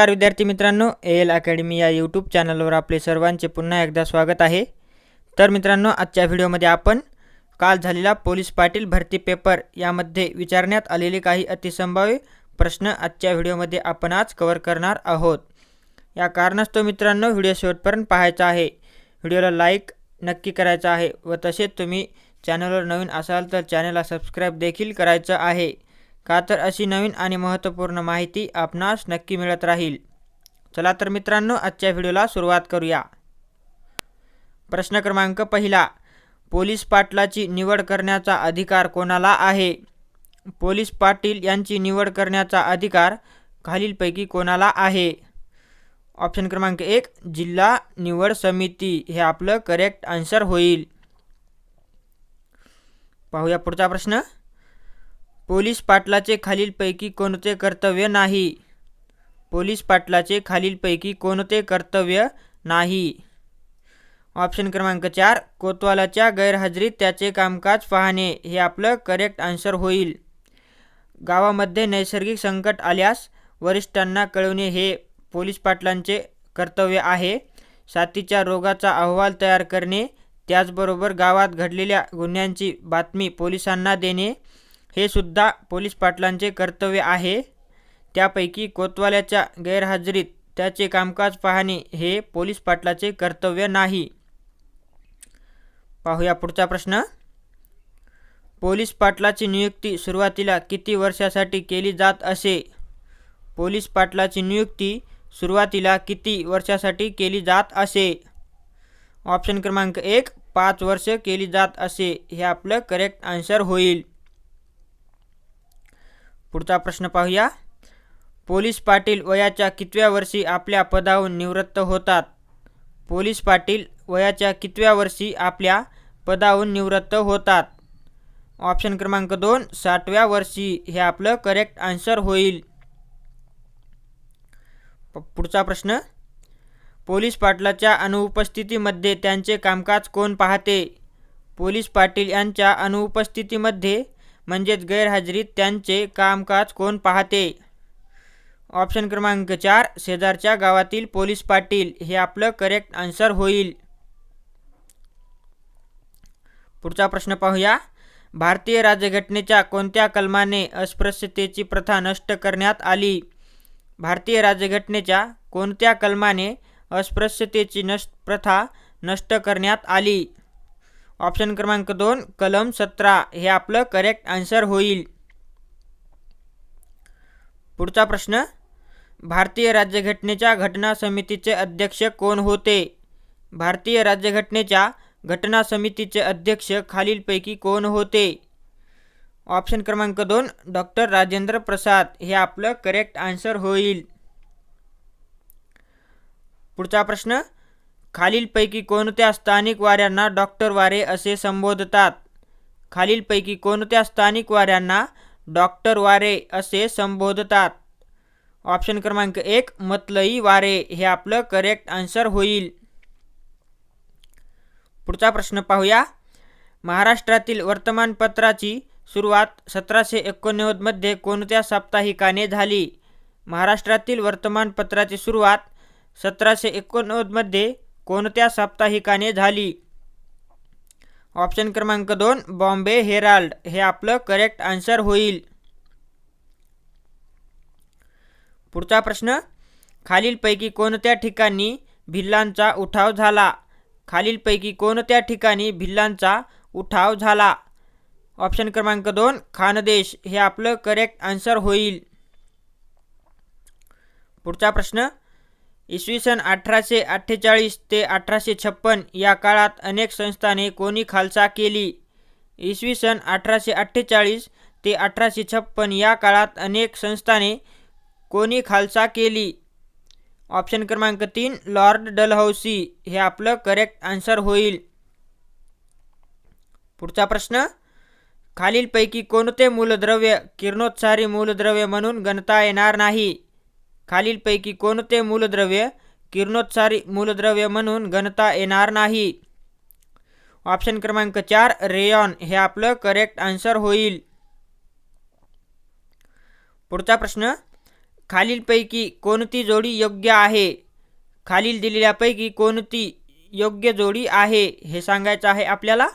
नमस्कार विद्यार्थी मित्रांनो ए एल अकॅडमी या यूट्यूब चॅनलवर आपले सर्वांचे पुन्हा एकदा स्वागत आहे. तर मित्रांनो आजच्या व्हिडिओमध्ये आपण काल झालेला पोलीस पाटील भरती पेपर यामध्ये विचारण्यात आलेले काही अतिसंभाव्य प्रश्न आजच्या व्हिडिओमध्ये आपण आज कवर करणार आहोत. या कारणास्तव मित्रांनो व्हिडिओ शेवटपर्यंत पाहायचा आहे. व्हिडिओला लाईक नक्की करायचा आहे व तसेच तुम्ही चॅनलवर नवीन असाल तर चॅनलला सबस्क्राईब देखील करायचं आहे. का तर अशी नवीन आणि महत्त्वपूर्ण माहिती आपणास नक्की मिळत राहील. चला तर मित्रांनो आजच्या व्हिडिओला सुरुवात करूया. प्रश्न क्रमांक पहिला. पोलीस पाटलाची निवड करण्याचा अधिकार कोणाला आहे? पोलीस पाटील यांची निवड करण्याचा अधिकार खालीलपैकी कोणाला आहे? ऑप्शन क्रमांक एक जिल्हा निवड समिती. हे आपलं करेक्ट आन्सर होईल. पाहूया पुढचा प्रश्न. पोलीस पाटलाचे खालीलपैकी कोणते कर्तव्य नाही? पोलीस पाटलाचे खालीलपैकी कोणते कर्तव्य नाही? ऑप्शन क्रमांक चार कोतवालाच्या गैरहजेरीत त्याचे कामकाज पाहणे. हे आपलं करेक्ट आन्सर होईल. गावामध्ये नैसर्गिक संकट आल्यास वरिष्ठांना कळवणे हे पोलीस पाटलांचे कर्तव्य आहे. साथीच्या रोगाचा अहवाल तयार करणे त्याचबरोबर गावात घडलेल्या गुन्ह्यांची बातमी पोलिसांना देणे. हे सुद्धा पोलीस पाटलांचे कर्तव्य आहे. त्यापैकी कोतवाल्याच्या गैरहजेरीत त्याचे कामकाज पाहणे हे पोलीस पाटलाचे कर्तव्य नाही. पाहूया पुढचा प्रश्न. पोलीस पाटलाची नियुक्ती सुरुवातीला किती वर्षासाठी केली जात असे? पोलीस पाटलाची नियुक्ती सुरुवातीला किती वर्षासाठी केली जात असे? ऑप्शन क्रमांक एक पाच वर्ष केली जात असे हे आपलं करेक्ट आन्सर होईल. पुढचा प्रश्न पाहूया. पोलीस पाटील वयाच्या कितव्या वर्षी आपल्या पदाहून निवृत्त होतात? पोलीस पाटील वयाच्या कितव्या वर्षी आपल्या पदाहून निवृत्त होतात? ऑप्शन क्रमांक दोन साठव्या वर्षी हे आपलं करेक्ट आन्सर होईल. पुढचा प्रश्न. पोलीस पाटलाच्या अनुपस्थितीमध्ये त्यांचे कामकाज कोण पाहते? पोलीस पाटील यांच्या अनुपस्थितीमध्ये म्हणजेच गैरहजेरीत त्यांचे कामकाज कोण पाहते? ऑप्शन क्रमांक चार शेजारच्या गावातील पोलीस पाटील. हे आपलं करेक्ट आन्सर होईल. पुढचा प्रश्न पाहूया. भारतीय राज्यघटनेच्या कोणत्या कलमाने अस्पृश्यतेची प्रथा नष्ट करण्यात आली? भारतीय राज्यघटनेच्या कोणत्या कलमाने अस्पृश्यतेची नष्ट प्रथा नष्ट करण्यात आली? ऑप्शन क्रमांक दोन कलम सतरा. हे आपलं करेक्ट आन्सर होईल. पुढचा प्रश्न भारतीय राज्यघटनेच्या घटना समितीचे अध्यक्ष कोण होते? भारतीय राज्यघटनेच्या घटना समितीचे अध्यक्ष खालीलपैकी कोण होते? ऑप्शन क्रमांक दोन डॉक्टर राजेंद्र प्रसाद. हे आपलं करेक्ट आन्सर होईल. पुढचा प्रश्न खालीलपैकी कोणत्या स्थानिक वाऱ्यांना डॉक्टर वारे असे संबोधतात? खालीलपैकी कोणत्या स्थानिक वाऱ्यांना डॉक्टर वारे असे संबोधतात? ऑप्शन क्रमांक एक मतलई वारे. हे आपलं करेक्ट आन्सर होईल. पुढचा प्रश्न पाहूया. महाराष्ट्रातील वर्तमानपत्राची सुरुवात सतराशे एकोणनव्वदमध्ये कोणत्या साप्ताहिकाने झाली? महाराष्ट्रातील वर्तमानपत्राची सुरुवात सतराशे एकोणनव्वदमध्ये कोणत्या साप्ताहिकाने झाली? ऑप्शन क्रमांक दोन बॉम्बे हेराल्ड. हे आपलं करेक्ट आन्सर होईल. पुढचा प्रश्न खालीलपैकी कोणत्या ठिकाणी भिल्लांचा उठाव झाला? खालीलपैकी कोणत्या ठिकाणी भिल्लांचा उठाव झाला? ऑप्शन क्रमांक दोन खानदेश. हे आपलं करेक्ट आन्सर होईल. पुढचा प्रश्न इसवी सन अठराशे अठ्ठेचाळीस ते अठराशे छप्पन या काळात अनेक संस्थाने कोणी खालसा केली. इसवी सन अठराशे अठ्ठेचाळीस ते अठराशे छप्पन या काळात अनेक संस्थाने कोणी खालसा केली. ऑप्शन क्रमांक तीन लॉर्ड डलहौसी. हे आपलं करेक्ट आन्सर होईल. पुढचा प्रश्न खालीलपैकी कोणते मूलद्रव्य किरणोत्सारी मूलद्रव्य म्हणून गणता येणार नाही? खालीलपैकी कोणते मूलद्रव्य किरणोत्सारी मूलद्रव्य म्हणून गणता येणार नाही? ऑप्शन क्रमांक चार रेयॉन. हे आपलं करेक्ट आन्सर होईल. पुढचा प्रश्न खालीलपैकी कोणती जोडी योग्य आहे? खालील दिलेल्यापैकी कोणती योग्य जोडी आहे? हे सांगायचं आहे आपल्याला.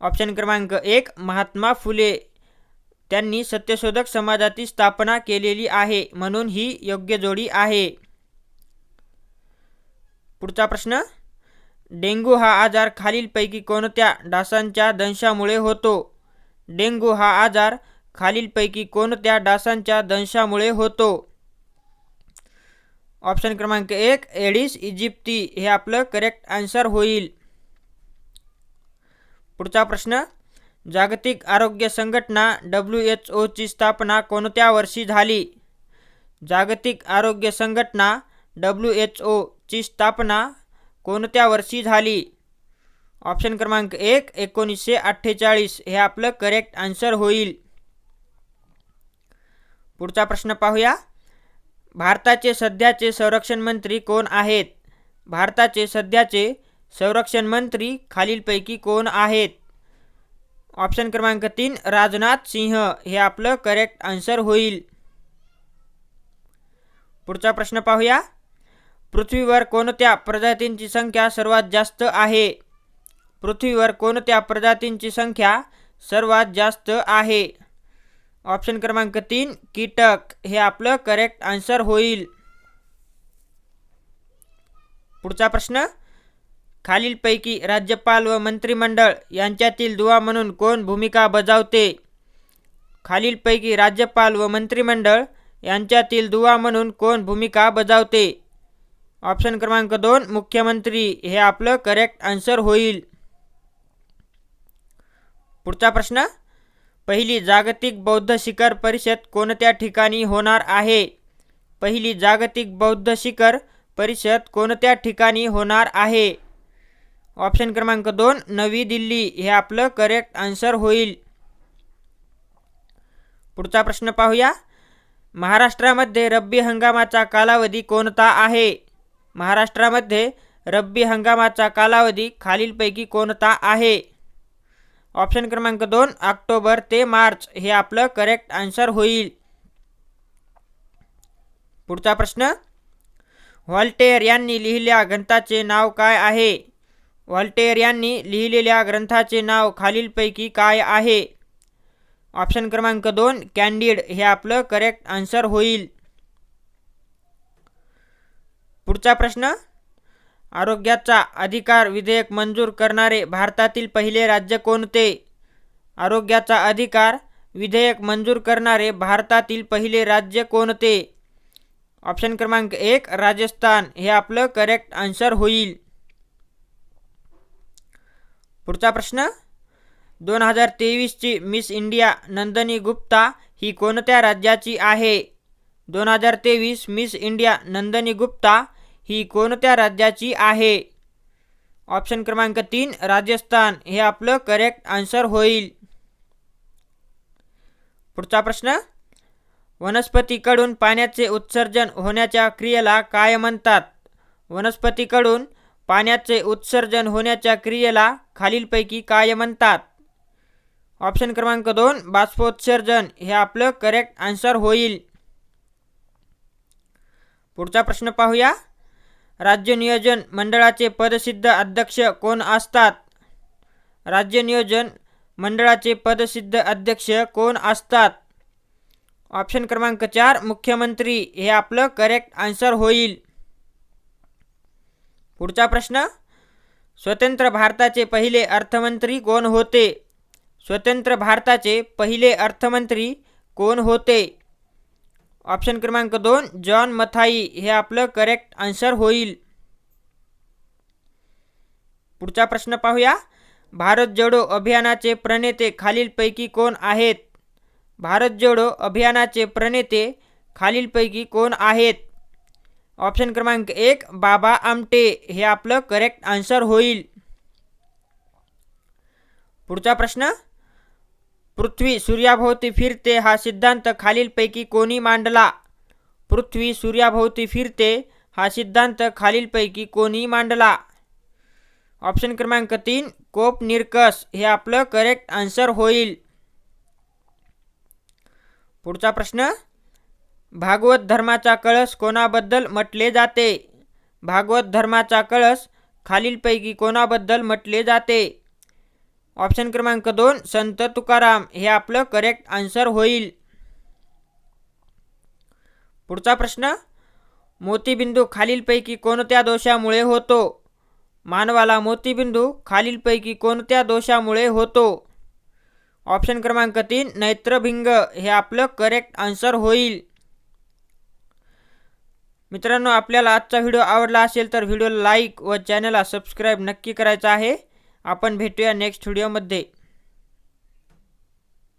ऑप्शन क्रमांक एक महात्मा फुले. त्यांनी सत्यशोधक समाजाची स्थापना केलेली आहे म्हणून ही योग्य जोडी आहे. पुढचा प्रश्न. डेंग्यू हा आजार खालीलपैकी कोणत्या डासांच्या दंशामुळे होतो? डेंग्यू हा आजार खालीलपैकी कोणत्या डासांच्या दंशामुळे होतो? ऑप्शन क्रमांक एक एडिस इजिप्ती. हे आपलं करेक्ट आन्सर होईल. पुढचा प्रश्न. जागतिक आरोग्य संघटना डब्ल्यू एच ओची स्थापना कोणत्या वर्षी झाली? जागतिक आरोग्य संघटना डब्ल्यू एच ओची स्थापना कोणत्या वर्षी झाली? ऑप्शन क्रमांक एक एकोणीसशे अठ्ठेचाळीस. हे आपलं करेक्ट आन्सर होईल. पुढचा प्रश्न पाहूया. भारताचे सध्याचे संरक्षण मंत्री कोण आहेत? भारताचे सध्याचे संरक्षण मंत्री खालीलपैकी कोण आहेत? ऑप्शन क्रमांक तीन राजनाथ सिंह. हे आपलं करेक्ट आन्सर होईल. पुढचा प्रश्न पाहूया. पृथ्वीवर कोणत्या प्रजातींची संख्या सर्वात जास्त आहे? पृथ्वीवर कोणत्या प्रजातींची संख्या सर्वात जास्त आहे? ऑप्शन क्रमांक तीन कीटक. हे आपलं करेक्ट आन्सर होईल. पुढचा प्रश्न. खालीलपैकी राज्यपाल व मंत्रिमंडळ यांच्यातील दुवा म्हणून कोण भूमिका बजावते? खालीलपैकी राज्यपाल व मंत्रिमंडळ यांच्यातील दुवा म्हणून कोण भूमिका बजावते? ऑप्शन क्रमांक दोन मुख्यमंत्री. हे आपलं करेक्ट आन्सर होईल. पुढचा प्रश्न पहिली जागतिक बौद्ध शिखर परिषद कोणत्या ठिकाणी होणार आहे? पहिली जागतिक बौद्ध शिखर परिषद कोणत्या ठिकाणी होणार आहे? ऑप्शन क्रमांक दोन नवी दिल्ली. हे आपलं करेक्ट आन्सर होईल. पुढचा प्रश्न पाहूया. महाराष्ट्रामध्ये रब्बी हंगामाचा कालावधी कोणता आहे? महाराष्ट्रामध्ये रब्बी हंगामाचा कालावधी खालीलपैकी कोणता आहे? ऑप्शन क्रमांक दोन ऑक्टोबर ते मार्च. हे आपलं करेक्ट आन्सर होईल. पुढचा प्रश्न. व्हॉल्टेअर यांनी लिहिल्या ग्रंथाचे नाव काय आहे? व्हॉल्टेअर यांनी लिहिलेल्या ग्रंथाचे नाव खालीलपैकी काय आहे? ऑप्शन क्रमांक दोन कॅन्डिड. हे आपलं करेक्ट आन्सर होईल. पुढचा प्रश्न. आरोग्याचा अधिकार विधेयक मंजूर करणारे भारतातील पहिले राज्य कोणते? आरोग्याचा अधिकार विधेयक मंजूर करणारे भारतातील पहिले राज्य कोणते? ऑप्शन क्रमांक एक राजस्थान. हे आपलं करेक्ट आन्सर होईल. पुढचा प्रश्न? दोन हजार तेवीसची मिस इंडिया नंदनी गुप्ता ही कोणत्या राज्याची आहे? दोन हजार तेवीस मिस इंडिया नंदनी गुप्ता ही कोणत्या राज्याची आहे? ऑप्शन क्रमांक तीन राजस्थान. हे आपलं करेक्ट आन्सर होईल. पुढचा प्रश्न? वनस्पतीकडून पाण्याचे उत्सर्जन होण्याच्या क्रियेला काय म्हणतात? वनस्पतीकडून पाण्याचे उत्सर्जन होण्याच्या क्रियेला खालीलपैकी काय म्हणतात? ऑप्शन क्रमांक दोन बाष्पोत्सर्जन. हे आपलं करेक्ट आन्सर होईल. पुढचा प्रश्न पाहूया. राज्य नियोजन मंडळाचे पदसिद्ध अध्यक्ष कोण असतात? राज्य नियोजन मंडळाचे पदसिद्ध अध्यक्ष कोण असतात? ऑप्शन क्रमांक चार मुख्यमंत्री. हे आपलं करेक्ट आन्सर होईल. पुढचा प्रश्न स्वतंत्र भारताचे पहिले अर्थमंत्री कोण होते? स्वतंत्र भारताचे पहिले अर्थमंत्री कोण होते? ऑप्शन क्रमांक दोन जॉन मथाई. हे आपलं करेक्ट आन्सर होईल. पुढचा प्रश्न पाहूया. भारत जोडो अभियानाचे प्रणेते खालीलपैकी कोण आहेत? भारत जोडो अभियानाचे प्रणेते खालीलपैकी कोण आहेत? ऑप्शन क्रमांक एक बाबा आमटे. हे आपलं करेक्ट आन्सर होईल. पुढचा प्रश्न पृथ्वी सूर्याभोवती फिरते हा सिद्धांत खालीलपैकी कोणी मांडला? पृथ्वी सूर्याभोवती फिरते हा सिद्धांत खालीलपैकी कोणी मांडला? ऑप्शन क्रमांक तीन कोप निरकस. हे आपलं करेक्ट आन्सर होईल. पुढचा प्रश्न भागवत धर्माचा कळस कोणाबद्दल म्हटले जाते? भागवत धर्माचा कळस खालीलपैकी कोणाबद्दल म्हटले जाते? ऑप्शन क्रमांक दोन संत तुकाराम. हे आपलं करेक्ट आन्सर होईल. पुढचा प्रश्न मोतीबिंदू खालीलपैकी कोणत्या दोषामुळे होतो? मानवाला मोतीबिंदू खालीलपैकी कोणत्या दोषामुळे होतो? ऑप्शन क्रमांक तीन नैत्रभिंग. हे आपलं करेक्ट आन्सर होईल. मित्रांनो आपल्याला आजचा व्हिडिओ आवडला असेल तर व्हिडिओ लाईक व चॅनलला सबस्क्राईब नक्की करायचा आहे. आपण भेटूया नेक्स्ट व्हिडिओमध्ये.